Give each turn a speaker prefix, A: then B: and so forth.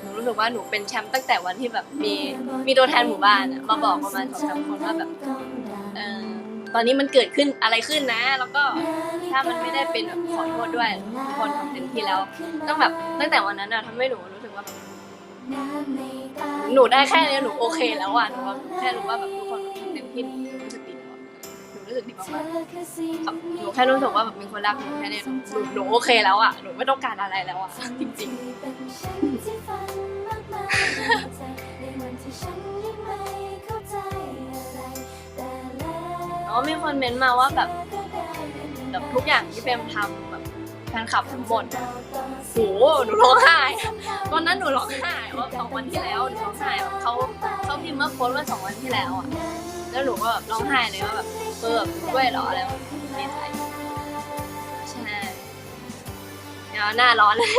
A: หนูรู้สึกว่าหนูเป็นแชมป์ตั้งแต่วันที่แบบมีมีตัวแทนหมู่บ้านอะมาบอกประมาณสองสามคนว่าแบบเออตอนนี้มันเกิดขึ้นอะไรขึ้นนะ แล้วก็ถ้ามันไม่ได้เป็นแบบขอโทษด้วยทุกคนทำเต็มที่แล้วต้องแบบตั้งแต่วันนั้นอะทำให้หนูรู้สึกว่าแบบหนูได้แค่นี้หนูโอเคแล้วอะหนูแค่รู้ว่าแบบทุกคนทำเต็มที่ สึกดีมากๆหนูแค่รู้สึกว่าแบบมีคนรักหนูแค่นี้หนูหนูหนูโอเคแล้วอะหนูไม่ต้องการอะไรแล้วอะจริงๆอ๋อมีคนเม้นต์มาว่าแบบแบบทุกอย่างที่เปมทำแบบแฟนคลับทั้งหมดอะโหหนูร้องไห้ตอนนั้นหนูร้องไห้ว่าสองวันที่แล้วหนูร้องไห้เขาเขาพิมพ์มาโพสต์ว่าสองวันที่แล้วอะ แล้วหนูก็แบบร้องไห้เลยว่าแบบเออแบบด้วยเหรออะไรแบบดีใจใช่เดี๋ยวหน้าร้อนเลย